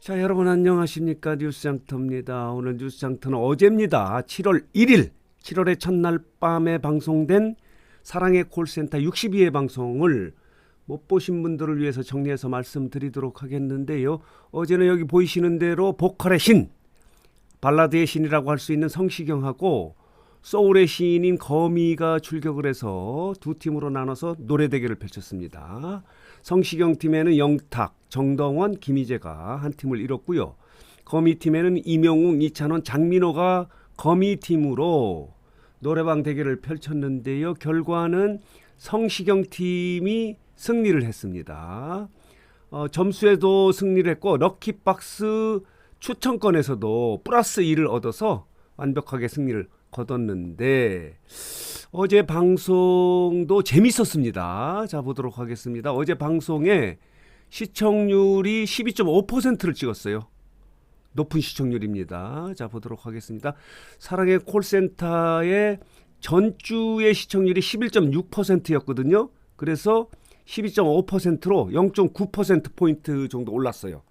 자, 여러분 안녕하십니까? 뉴스장터입니다. 오늘 뉴스장터는 어제입니다. 7월 1일, 7월의 첫날 밤에 방송된 사랑의 콜센터 62회 방송을 못 보신 분들을 위해서 정리해서 말씀드리도록 하겠는데요. 어제는 여기 보이시는 대로 보컬의 신, 발라드의 신이라고 할 수 있는 성시경하고 소울의 시인인 거미가 출격을 해서 두 팀으로 나눠서 노래 대결을 펼쳤습니다. 성시경 팀에는 영탁, 정동원, 김희재가 한 팀을 이뤘고요. 거미 팀에는 이명웅, 이찬원, 장민호가 거미 팀으로 노래방 대결을 펼쳤는데요. 결과는 성시경 팀이 승리를 했습니다. 어, 점수에도 승리를 했고 럭키박스 추천권에서도 플러스 2를 얻어서 완벽하게 승리를 거뒀는데 어제 방송도 재밌었습니다. 자 보도록 하겠습니다. 어제 방송에 시청률이 12.5%를 찍었어요. 높은 시청률입니다. 자 보도록 하겠습니다. 사랑의 콜센터의 전주의 시청률이 11.6%였거든요. 그래서 12.5%로 0.9% 포인트 정도 올랐어요.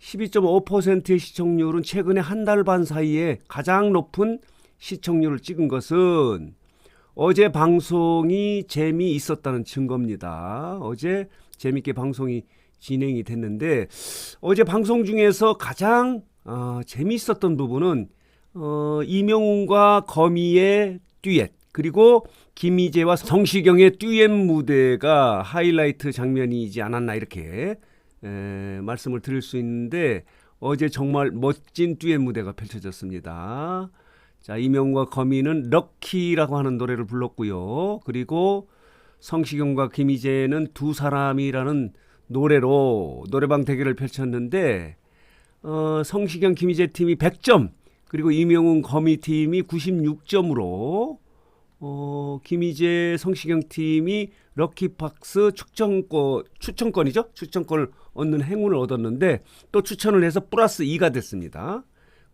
12.5%의 시청률은 최근에 한 달 반 사이에 가장 높은 시청률을 찍은 것은 어제 방송이 재미있었다는 증거입니다. 어제 재밌게 방송이 진행이 됐는데 어제 방송 중에서 가장 어, 재미있었던 부분은 어, 이명훈과 거미의 듀엣 그리고 김희재와 성시경의 듀엣 무대가 하이라이트 장면이지 않았나 이렇게 에, 말씀을 드릴 수 있는데 어제 정말 멋진 듀엣 무대가 펼쳐졌습니다. 자, 이명과 거미는 럭키라고 하는 노래를 불렀고요. 그리고 성시경과 김희재는 두 사람이라는 노래로 노래방 대결을 펼쳤는데 어, 성시경 김희재 팀이 100점 그리고 이명훈 거미 팀이 96점으로 어, 김희재 성시경 팀이 럭키박스 추천권 추천권이죠 추천권을 얻는 행운을 얻었는데 또 추천을 해서 플러스 2가 됐습니다.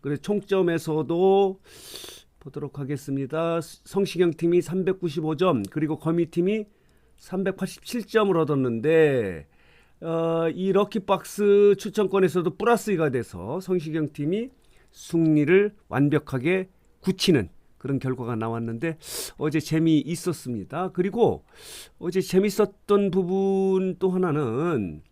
그래 총점에서도 보도록 하겠습니다. 성시경 팀이 395점 그리고 거미 팀이 387점을 얻었는데 어, 이 럭키박스 추천권에서도 플러스 2가 돼서 성시경 팀이 승리를 완벽하게 굳히는 그런 결과가 나왔는데 어제 재미 있었습니다. 그리고 어제 재밌었던 부분 또 하나는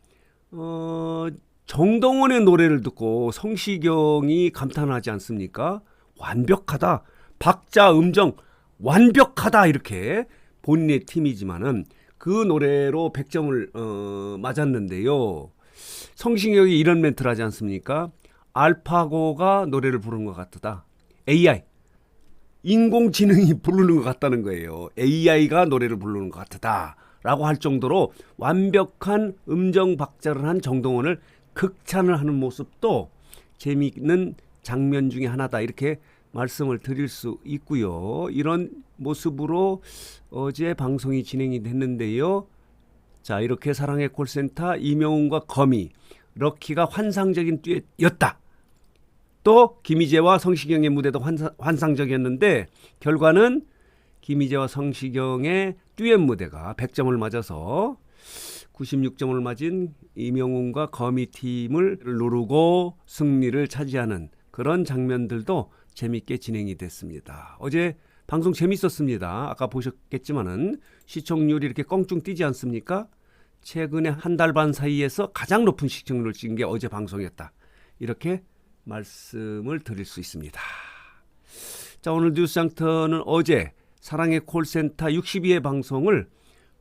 어 정동원의 노래를 듣고 성시경이 감탄하지 않습니까? 완벽하다. 박자 음정 완벽하다 이렇게 본인의 팀이지만은 그 노래로 100점을 어, 맞았는데요. 성시경이 이런 멘트를 하지 않습니까? 알파고가 노래를 부른 것 같다. AI 인공지능이 부르는 것 같다는 거예요. AI가 노래를 부르는 것 같다. 라고 할 정도로 완벽한 음정 박자를 한 정동원을 극찬을 하는 모습도 재미있는 장면 중에 하나다. 이렇게 말씀을 드릴 수 있고요. 이런 모습으로 어제 방송이 진행이 됐는데요. 자, 이렇게 사랑의 콜센터 이명훈과 거미, 럭키가 환상적인 듀엣이었다. 또 김희재와 성시경의 무대도 환상, 환상적이었는데 결과는 김희재와 성시경의 듀엣 무대가 100점을 맞아서 96점을 맞은 이명훈과 거미 팀을 누르고 승리를 차지하는 그런 장면들도 재밌게 진행이 됐습니다. 어제 방송 재밌었습니다. 아까 보셨겠지만은 시청률이 이렇게 껑충 뛰지 않습니까? 최근에 한 달 반 사이에서 가장 높은 시청률을 찍은 게 어제 방송이었다. 이렇게 말씀을 드릴 수 있습니다. 자, 오늘 뉴스 장터는 어제 사랑의 콜센터 62회 방송을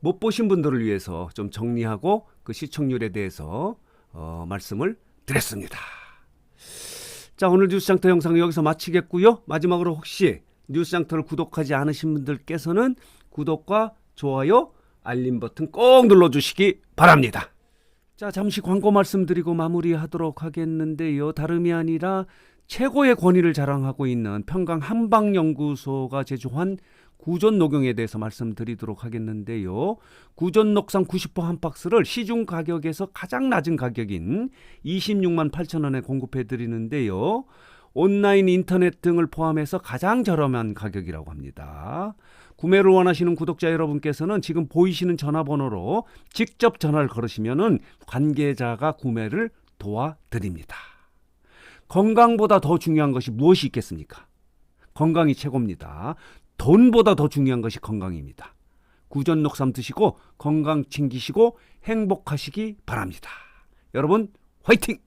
못 보신 분들을 위해서 좀 정리하고 그 시청률에 대해서 어, 말씀을 드렸습니다. 자, 오늘 뉴스장터 영상 여기서 마치겠고요. 마지막으로 혹시 뉴스장터를 구독하지 않으신 분들께서는 구독과 좋아요, 알림 버튼 꼭 눌러주시기 바랍니다. 자, 잠시 광고 말씀드리고 마무리하도록 하겠는데요. 다름이 아니라 최고의 권위를 자랑하고 있는 평강 한방연구소가 제조한 구전 녹용에 대해서 말씀드리도록 하겠는데요. 구전 녹상 90%한 박스를 시중 가격에서 가장 낮은 가격인 26만 8천 원에 공급해 드리는데요. 온라인 인터넷 등을 포함해서 가장 저렴한 가격이라고 합니다. 구매를 원하시는 구독자 여러분께서는 지금 보이시는 전화번호로 직접 전화를 걸으시면은 관계자가 구매를 도와드립니다. 건강보다 더 중요한 것이 무엇이 있겠습니까? 건강이 최고입니다. 돈보다 더 중요한 것이 건강입니다. 구전녹 삼 드시고 건강 챙기시고 행복하시기 바랍니다. 여러분 화이팅!